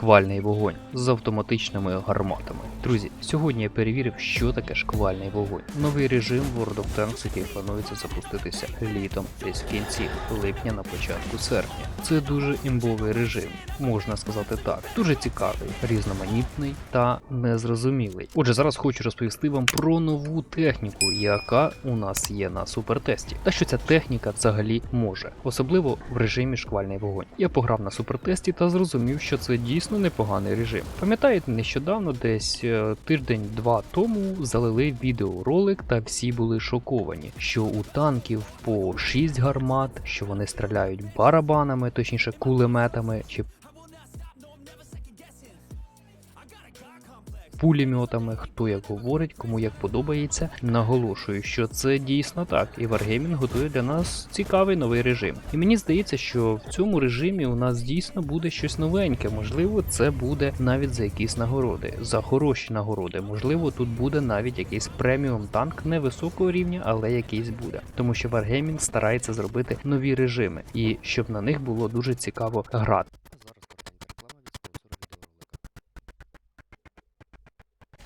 шквальний вогонь з автоматичними гарматами. Друзі, сьогодні я перевірив, що таке шквальний вогонь. Новий режим World of Tanks, який планується запуститися літом десь в кінці липня на початку серпня. Це дуже імбовий режим, можна сказати так. Дуже цікавий, різноманітний та незрозумілий. Отже, зараз хочу розповісти вам про нову техніку, яка у нас є на супертесті, та що ця техніка взагалі може, особливо в режимі шквальний вогонь. Я пограв на супертесті та зрозумів, що це дійсно непоганий режим. Пам'ятаєте, нещодавно, десь е, тиждень-два тому залили відеоролик, та всі були шоковані, що у танків по 6 гармат, що вони стріляють барабанами, точніше кулеметами чи пулеметами, хто як говорить, кому як подобається. Наголошую, що це дійсно так, і Wargaming готує для нас цікавий новий режим. І мені здається, що в цьому режимі у нас дійсно буде щось новеньке. Можливо, це буде навіть за якісь нагороди, за хороші нагороди. Можливо, тут буде навіть якийсь преміум танк невисокого рівня, але якийсь буде. Тому що Wargaming старається зробити нові режими, і щоб на них було дуже цікаво грати.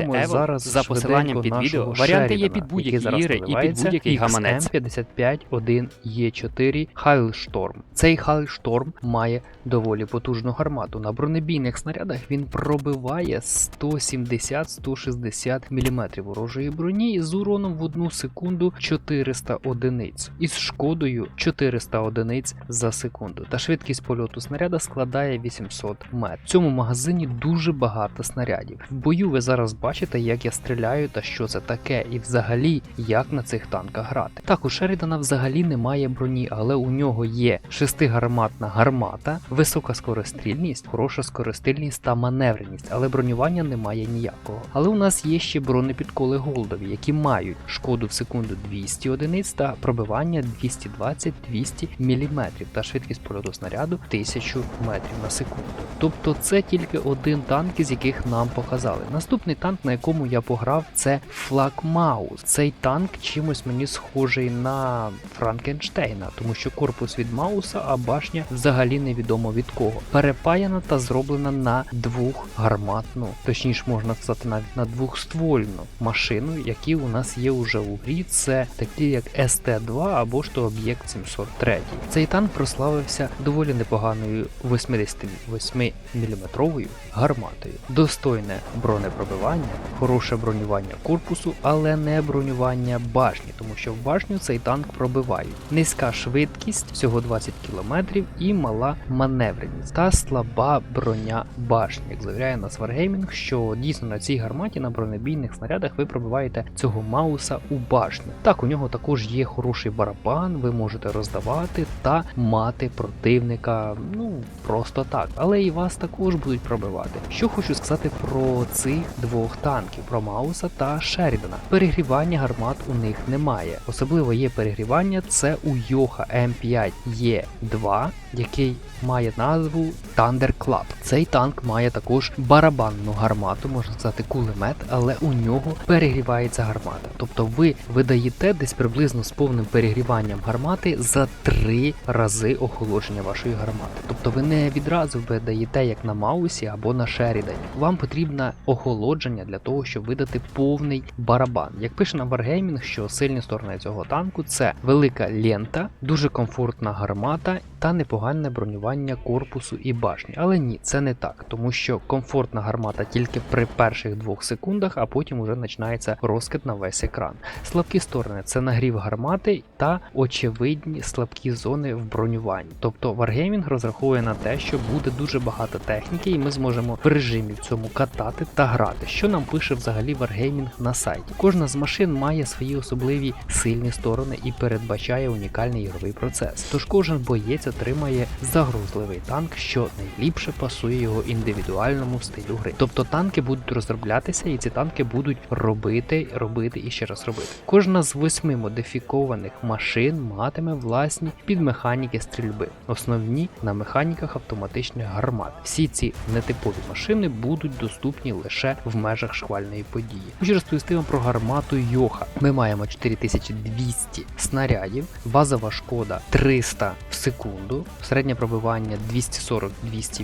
Розберемо Evo зараз за посиланням під відео. Варіанти є під будь-які ігри і під будь-який гаманець. XM551E4 Hailstorm. Цей Hailstorm має доволі потужну гармату. На бронебійних снарядах він пробиває 170-160 мм ворожої броні з уроном в 1 секунду 400 одиниць із шкодою 400 одиниць за секунду. Та швидкість польоту снаряда складає 800 метрів. В цьому магазині дуже багато снарядів. В бою ви зараз бачите, як я стріляю та що це таке, і взагалі як на цих танках грати. Так, у Шерідана взагалі немає броні, але у нього є шестигарматна гармата, висока скорострільність, хороша скорострільність та маневреність, але бронювання немає ніякого. Але у нас є ще бронепідколи голдові, які мають шкоду в секунду 200 одиниць та пробивання 220-200 мм та швидкість польоту снаряду 1000 метрів на секунду. Тобто це тільки один танк, із яких нам показали. Наступний танк, на якому я пограв, це Флагмаус. Цей танк чимось мені схожий на Франкенштейна, тому що корпус від Мауса, а башня взагалі невідомо від кого. Перепаяна та зроблена на двохгарматну, точніше можна сказати, навіть на двохствольну машину, які у нас є уже у грі. Це такі як СТ-2 або ж то об'єкт 703. Цей танк прославився доволі непоганою 88 мм гарматою. Достойне бронепробивання, хороше бронювання корпусу, але не бронювання башні, тому що в башню цей танк пробивають. Низька швидкість, всього 20 км і мала маневреність та слаба броня башні. Як заявляє нас Wargaming, що дійсно на цій гарматі на бронебійних снарядах ви пробиваєте цього мауса у башню. Так, у нього також є хороший барабан, ви можете роздавати та мати противника, ну просто так. Але і вас також будуть пробивати. Що хочу сказати про цих двох танків, про Мауса та Шерідана. Перегрівання гармат у них немає. Особливо є перегрівання це у Йоха М5Е2, який має назву Thunder Club. Цей танк має також барабанну гармату, можна сказати, кулемет, але у нього перегрівається гармата. Тобто ви видаєте десь приблизно з повним перегріванням гармати за три рази охолодження вашої гармати. Тобто ви не відразу видаєте як на Маусі або на Шерідані. Вам потрібне охолодження для того, щоб видати повний барабан. Як пише на Wargaming, що сильні сторони цього танку це велика лента, дуже комфортна гармата та непогане бронювання корпусу і башні. Але ні, це не так, тому що комфортна гармата тільки при перших двох секундах, а потім уже починається розкид на весь екран. Слабкі сторони це нагрів гармати та очевидні слабкі зони в бронюванні. Тобто Wargaming розраховує на те, що буде дуже багато техніки, і ми зможемо в режимі в цьому катати та грати. Що нам пише взагалі Wargaming на сайті? Кожна з машин має свої особливі сильні сторони і передбачає унікальний ігровий процес. Тож кожен боєць отримає загрузливий танк, що найліпше пасує його індивідуальному стилю гри. Тобто танки будуть розроблятися, і ці танки будуть робити, робити і ще раз робити. Кожна з восьми модифікованих машин матиме власні підмеханіки стрільби, основні на механіках автоматичних гармат. Всі ці нетипові машини будуть доступні лише в межах шквальної події. Хочу розповісти вам про гармату Йоха. Ми маємо 4200 снарядів, базова шкода 300 в секунду, середнє пробивання 240-200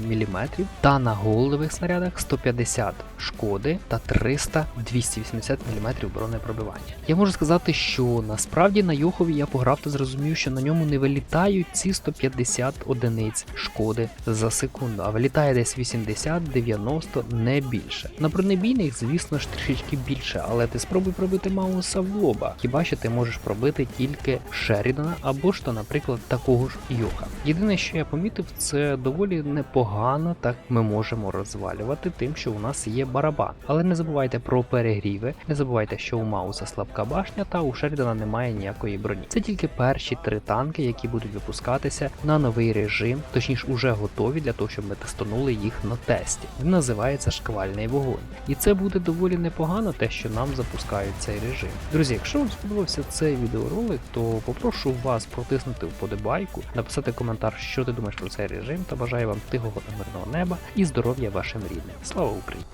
мм, та на голових снарядах 150 шкоди та 300-280 мм бронепробивання. Я можу сказати, що насправді на Йохові я пограв та зрозумів, що на ньому не вилітають ці 150 одиниць шкоди за секунду, а вилітає десь 80-90, не більше. На бронебійних, звісно ж, трішечки більше, але ти спробуй пробити Мауса в лоба. Хіба що ти можеш пробити тільки Шерідана або ж то, наприклад, такого ж Йоха. Єдине, що я помітив, це доволі непогано так ми можемо розвалювати тим, що у нас є барабан. Але не забувайте про перегріви, не забувайте, що у Мауса слабка башня та у Шерідана немає ніякої броні. Це тільки перші три танки, які будуть випускатися на новий режим, точніше уже готові для того, щоб ми тестанули їх на тесті. Він називається шквальний вогонь. І це буде доволі непогано, те, що нам запускають цей режим. Друзі, якщо вам сподобався цей відеоролик, то попрошу вас протиснути вподобайку, написати коментар, що ти думаєш про цей режим, та бажаю вам тихого та мирного неба і здоров'я вашим рідним. Слава Україні!